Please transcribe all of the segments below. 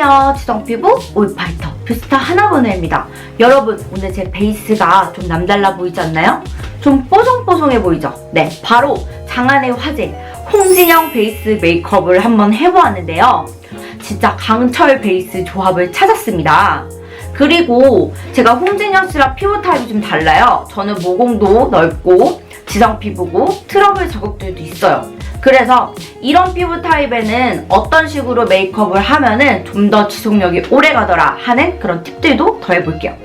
안녕하세요. 지성 피부 올파이터 뷰스타 하나번호입니다. 여러분 오늘 제 베이스가 좀 남달라 보이지 않나요? 좀 뽀송뽀송해 보이죠? 네, 바로 장안의 화제 홍진영 베이스 메이크업을 한번 해보았는데요. 진짜 강철 베이스 조합을 찾았습니다. 그리고 제가 홍진영 씨랑 피부 타입이 좀 달라요. 저는 모공도 넓고 지성 피부고 트러블 자국들도 있어요. 그래서 이런 피부 타입에는 어떤 식으로 메이크업을 하면은 좀 더 지속력이 오래 가더라 하는 그런 팁들도 더해볼게요.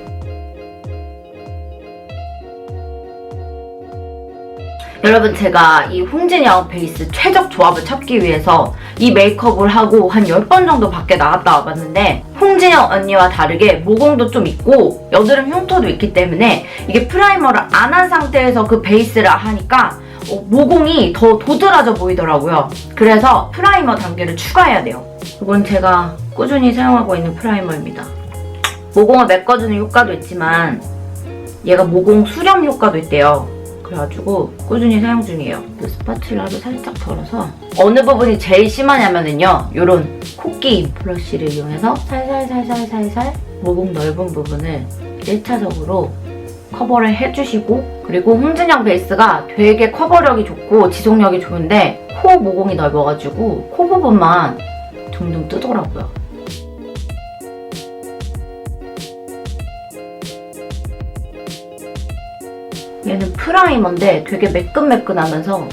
여러분 제가 이 홍진영 베이스 최적 조합을 찾기 위해서 이 메이크업을 하고 한 10번 정도 밖에 나갔다 와봤는데 홍진영 언니와 다르게 모공도 좀 있고 여드름 흉터도 있기 때문에 이게 프라이머를 안 한 상태에서 그 베이스를 하니까 어, 모공이 더 도드라져 보이더라고요. 그래서 프라이머 단계를 추가해야 돼요. 이건 제가 꾸준히 사용하고 있는 프라이머입니다. 모공을 메꿔주는 효과도 있지만 얘가 모공 수렴 효과도 있대요. 그래가지고 꾸준히 사용 중이에요. 이 스파츌라로 살짝 덜어서 어느 부분이 제일 심하냐면은요. 요런 코끼 브러쉬를 이용해서 살살살살살살 모공 넓은 부분을 1차적으로 커버를 해주시고 그리고 홍진영 베이스가 되게 커버력이 좋고 지속력이 좋은데 코 모공이 넓어가지고 코 부분만 둥둥 뜨더라고요. 얘는 프라이머인데 되게 매끈매끈하면서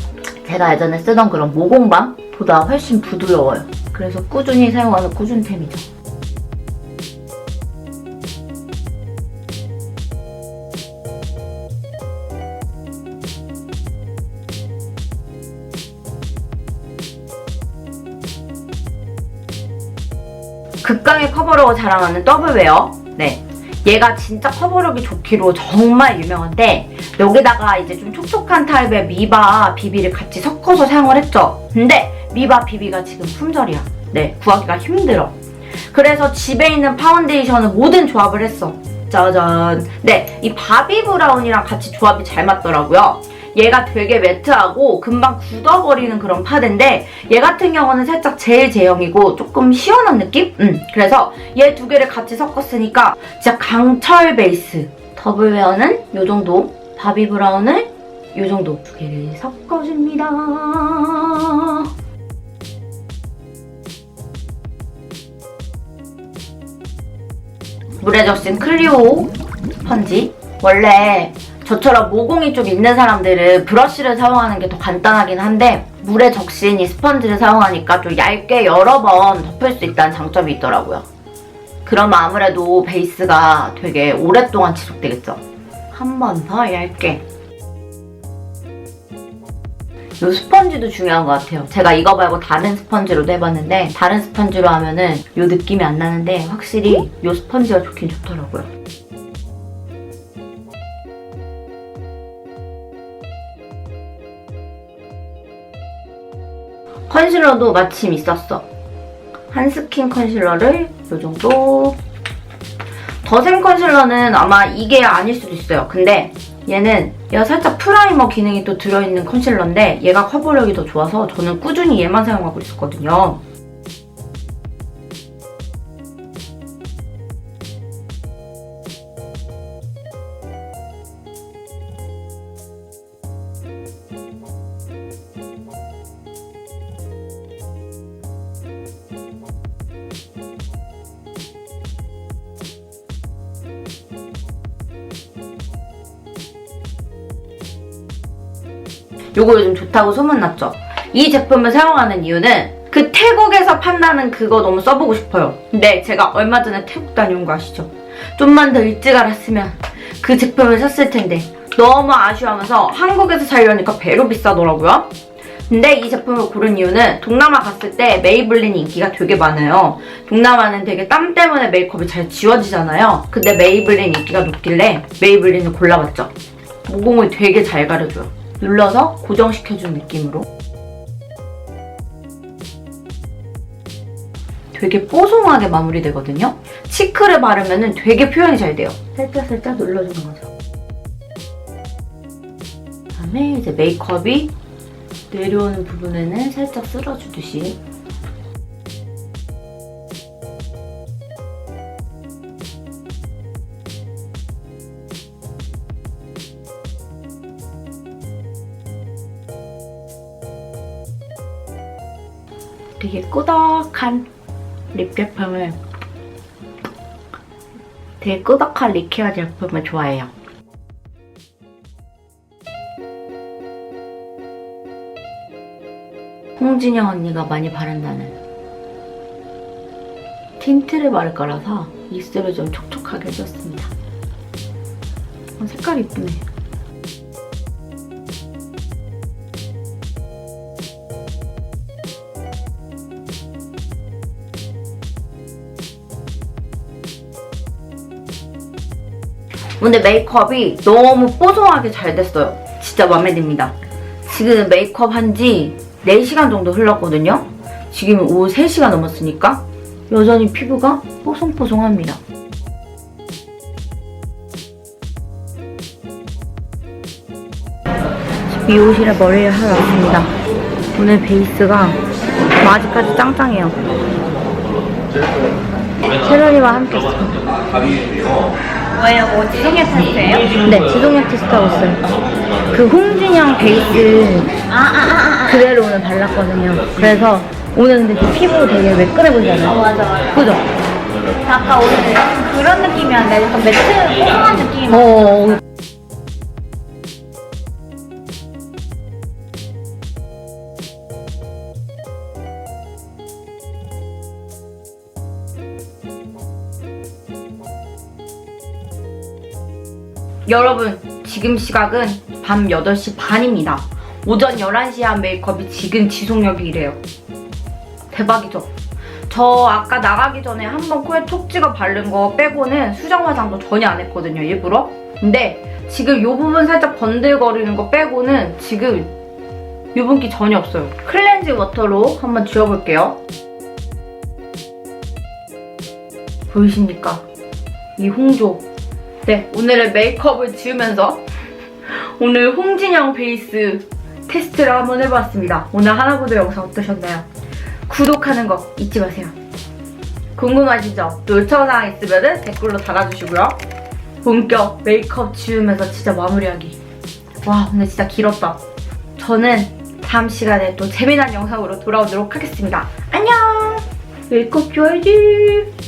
제가 예전에 쓰던 그런 모공밤보다 훨씬 부드러워요. 그래서 꾸준히 사용하는 꾸준템이죠. 극강의 커버력을 자랑하는 더블웨어. 네. 얘가 진짜 커버력이 좋기로 정말 유명한데 여기다가 이제 좀 촉촉한 타입의 미바 비비를 같이 섞어서 사용을 했죠. 근데 미바 비비가 지금 품절이야. 네, 구하기가 힘들어. 그래서 집에 있는 파운데이션을 모든 조합을 했어. 짜잔. 네, 이 바비 브라운이랑 같이 조합이 잘 맞더라고요. 얘가 되게 매트하고 금방 굳어버리는 그런 파데인데 얘 같은 경우는 살짝 젤 제형이고 조금 시원한 느낌? 음, 그래서 얘 두 개를 같이 섞었으니까 진짜 강철 베이스. 더블 웨어는 이 정도 바비 브라운을 이 정도 두 개를 섞어줍니다. 물에 적신 클리오 스펀지. 원래 저처럼 모공이 좀 있는 사람들은 브러쉬를 사용하는 게 더 간단하긴 한데 물에 적신 이 스펀지를 사용하니까 좀 얇게 여러 번 덮을 수 있다는 장점이 있더라고요. 그러면 아무래도 베이스가 되게 오랫동안 지속되겠죠. 한 번 더 얇게. 이 스펀지도 중요한 것 같아요. 제가 이거 말고 다른 스펀지로도 해봤는데 다른 스펀지로 하면은 이 느낌이 안 나는데 확실히 이 스펀지가 좋긴 좋더라고요. 컨실러도 마침 있었어. 한스킨 컨실러를 이 정도. 더샘 컨실러는 아마 이게 아닐 수도 있어요. 근데 얘는 얘가 살짝 프라이머 기능이 또 들어있는 컨실러인데 얘가 커버력이 더 좋아서 저는 꾸준히 얘만 사용하고 있었거든요. 요거 요즘 좋다고 소문났죠? 이 제품을 사용하는 이유는 그 태국에서 판다는 그거 너무 써보고 싶어요. 근데 제가 얼마 전에 태국 다녀온 거 아시죠? 좀만 더 일찍 알았으면 그 제품을 샀을 텐데 너무 아쉬워하면서 한국에서 살려니까 배로 비싸더라고요. 근데 이 제품을 고른 이유는 동남아 갔을 때 메이블린 인기가 되게 많아요. 동남아는 되게 땀 때문에 메이크업이 잘 지워지잖아요. 근데 메이블린 인기가 높길래 메이블린을 골라봤죠. 모공을 되게 잘 가려줘요. 눌러서 고정시켜준 느낌으로. 되게 뽀송하게 마무리되거든요. 치크를 바르면 되게 표현이 잘 돼요. 살짝살짝 눌러주는 거죠. 그다음에 이제 메이크업이 내려오는 부분에는 살짝 쓸어주듯이 되게 꾸덕한 립 제품을 되게 꾸덕한 리케어 제품을 좋아해요. 홍진영 언니가 많이 바른다는 틴트를 바를 거라서 입술을 좀 촉촉하게 해줬습니다. 어, 색깔 이쁘네. 오늘 메이크업이 너무 뽀송하게 잘 됐어요. 진짜 마음에 듭니다. 지금 메이크업 한 지 4시간 정도 흘렀거든요. 지금 오후 3시가 넘었으니까 여전히 피부가 뽀송뽀송합니다. 미용실에 머리를 하러 왔습니다. 오늘 베이스가 뭐 아직까지 짱짱해요. 채런이와 함께. 뭐예요? 뭐 지성애 테스트예요? 네, 지동력 테스트하고 있어요. 그 홍진영 베이스 아아아아 그대로 오늘 발랐거든요. 그래서 오늘 근데 그 피부 되게 매끈해 보이잖아요. 어, 맞아 맞아 그죠? 아까 오늘 약간 그런 느낌이었는데 약간 매트 뽀송한 느낌 어, 여러분, 지금 시각은 밤 8시 반입니다. 오전 11시에 한 메이크업이 지금 지속력이 이래요. 대박이죠? 저 아까 나가기 전에 한 번 코에 톡 찍어 바른 거 빼고는 수정 화장도 전혀 안 했거든요, 일부러. 근데 지금 이 부분 살짝 번들거리는 거 빼고는 지금 유분기 전혀 없어요. 클렌징 워터로 한번 지워볼게요. 보이십니까? 이 홍조. 네, 오늘의 메이크업을 지우면서 오늘 홍진영 베이스 테스트를 한번 해봤습니다. 오늘 하나보다 영상 어떠셨나요? 구독하는 거 잊지 마세요. 궁금하시죠? 또 요청사항 있으면 댓글로 달아주시고요. 본격 메이크업 지우면서 진짜 마무리하기. 와, 오늘 진짜 길었다. 저는 다음 시간에 또 재미난 영상으로 돌아오도록 하겠습니다. 안녕! 메이크업 지워야지!